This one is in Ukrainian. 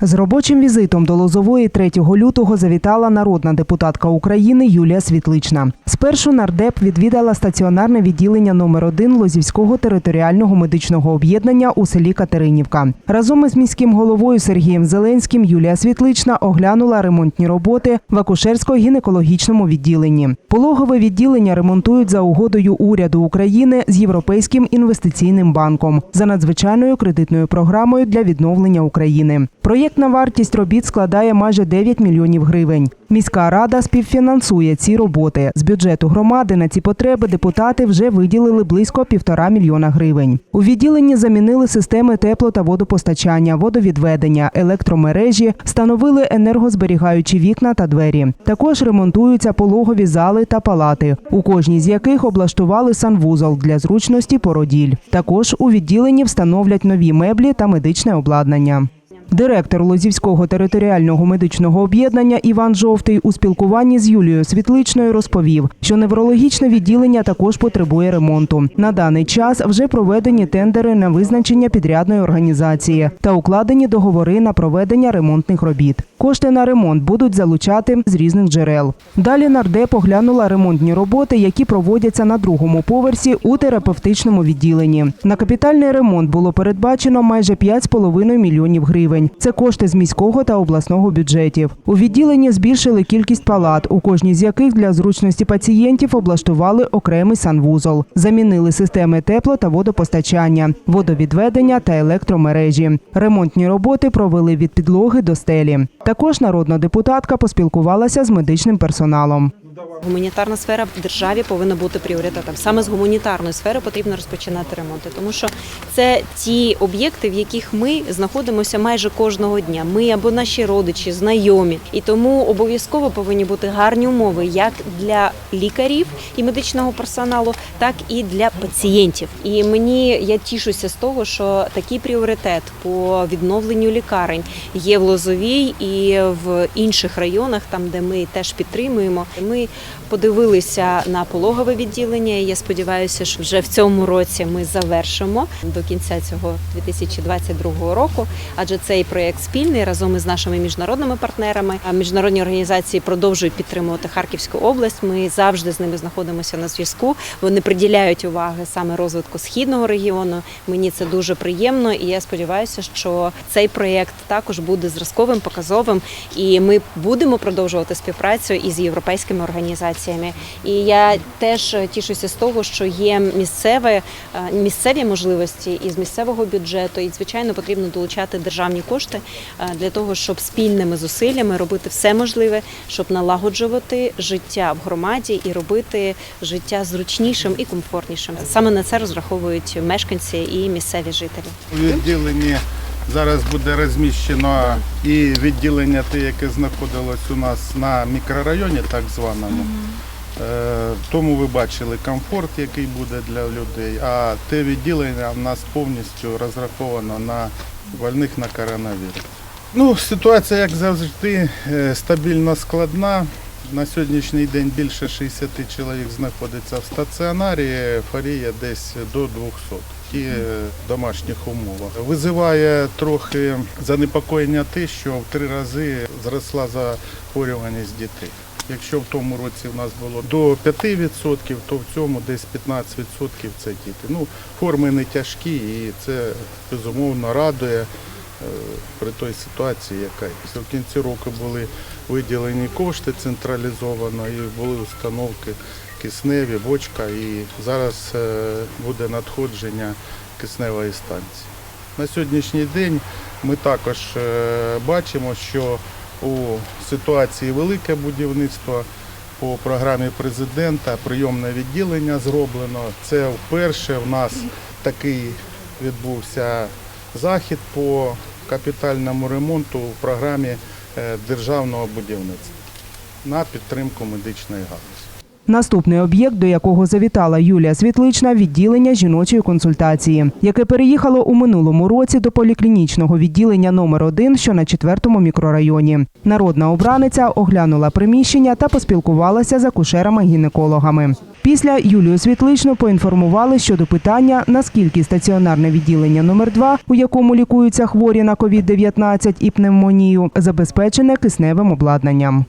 З робочим візитом до Лозової 3 лютого завітала народна депутатка України Юлія Світлична. Спершу нардеп відвідала стаціонарне відділення номер 1 Лозівського територіального медичного об'єднання у селі Катеринівка. Разом із міським головою Сергієм Зеленським Юлія Світлична оглянула ремонтні роботи в акушерсько-гінекологічному відділенні. Пологове відділення ремонтують за угодою уряду України з Європейським інвестиційним банком за надзвичайною кредитною програмою для відновлення України. Проєктна вартість робіт складає майже 9 мільйонів гривень. Міська рада співфінансує ці роботи. З бюджету громади на ці потреби депутати вже виділили близько півтора мільйона гривень. У відділенні замінили системи тепло та водопостачання, водовідведення, електромережі, встановили енергозберігаючі вікна та двері. Також ремонтуються пологові зали та палати, у кожній з яких облаштували санвузол для зручності породіль. Також у відділенні встановлять нові меблі та медичне обладнання. Директор Лозівського територіального медичного об'єднання Іван Жовтий у спілкуванні з Юлією Світличною розповів, що неврологічне відділення також потребує ремонту. На даний час вже проведені тендери на визначення підрядної організації та укладені договори на проведення ремонтних робіт. Кошти на ремонт будуть залучати з різних джерел. Далі нардеп оглянула ремонтні роботи, які проводяться на другому поверсі у терапевтичному відділенні. На капітальний ремонт було передбачено майже 5,5 мільйонів гривень. Це кошти з міського та обласного бюджетів. У відділенні збільшили кількість палат, у кожній з яких для зручності пацієнтів облаштували окремий санвузол. Замінили системи тепло та водопостачання, водовідведення та електромережі. Ремонтні роботи провели від підлоги до стелі. Також народна депутатка поспілкувалася з медичним персоналом. Гуманітарна сфера в державі повинна бути пріоритетом. Саме з гуманітарної сфери потрібно розпочинати ремонти, тому що це ті об'єкти, в яких ми знаходимося майже кожного дня. Ми або наші родичі, знайомі, і тому обов'язково повинні бути гарні умови як для лікарів і медичного персоналу, так і для пацієнтів. І мені я тішуся з того, що такий пріоритет по відновленню лікарень є в Лозовій і в інших районах, там де ми теж підтримуємо. Ми подивилися на пологове відділення. і Я сподіваюся, що вже в цьому році ми завершимо до кінця цього 2022 року. Адже цей проєкт спільний разом із нашими міжнародними партнерами. Міжнародні організації продовжують підтримувати Харківську область. Ми завжди з ними знаходимося на зв'язку. Вони приділяють уваги саме розвитку східного регіону. Мені це дуже приємно, і я сподіваюся, що цей проєкт також буде зразковим, показовим, і ми будемо продовжувати співпрацю із європейськими організаціями. І я теж тішуся з того, що є місцеве е, місцеві можливості із місцевого бюджету, і звичайно потрібно долучати державні кошти е, для того, щоб спільними зусиллями робити все можливе, щоб налагоджувати життя в громаді і робити життя зручнішим і комфортнішим. Саме на це розраховують мешканці і місцеві жителі. У відділенні зараз буде розміщено і відділення те, яке знаходилось у нас на мікрорайоні, так званому. Е, Тому ви бачили комфорт, який буде для людей. А те відділення в нас повністю розраховано на больних на коронавірус. Ну, ситуація, як завжди, е, стабільно складна. На сьогоднішній день більше 60 чоловік знаходиться в стаціонарі, фарія десь до 200 і в домашніх умовах. Визиває трохи занепокоєння те, що в три рази зросла захворюваність дітей. Якщо в тому році в нас було до 5%, то в цьому десь 15% це діти. Ну, форми не тяжкі і це безумовно радує при той ситуації, яка. В кінці року були виділені кошти централізовано і були установки кисневі, бочка, і зараз е, буде надходження кисневої станції. На сьогоднішній день ми також е, бачимо, що у ситуації велике будівництво по програмі президента прийомне відділення зроблено. Це вперше в нас такий відбувся захід по капітальному ремонту в програмі е, державного будівництва на підтримку медичної галузі. Наступний об'єкт, до якого завітала Юлія Світлична, відділення жіночої консультації, яке переїхало у минулому році до поліклінічного відділення номер 1 що на четвертому мікрорайоні. Народна обраниця оглянула приміщення та поспілкувалася з акушерами-гінекологами. Після Юлію Світличну поінформували щодо питання, наскільки стаціонарне відділення номер 2 у якому лікуються хворі на COVID-19 і пневмонію, забезпечене кисневим обладнанням.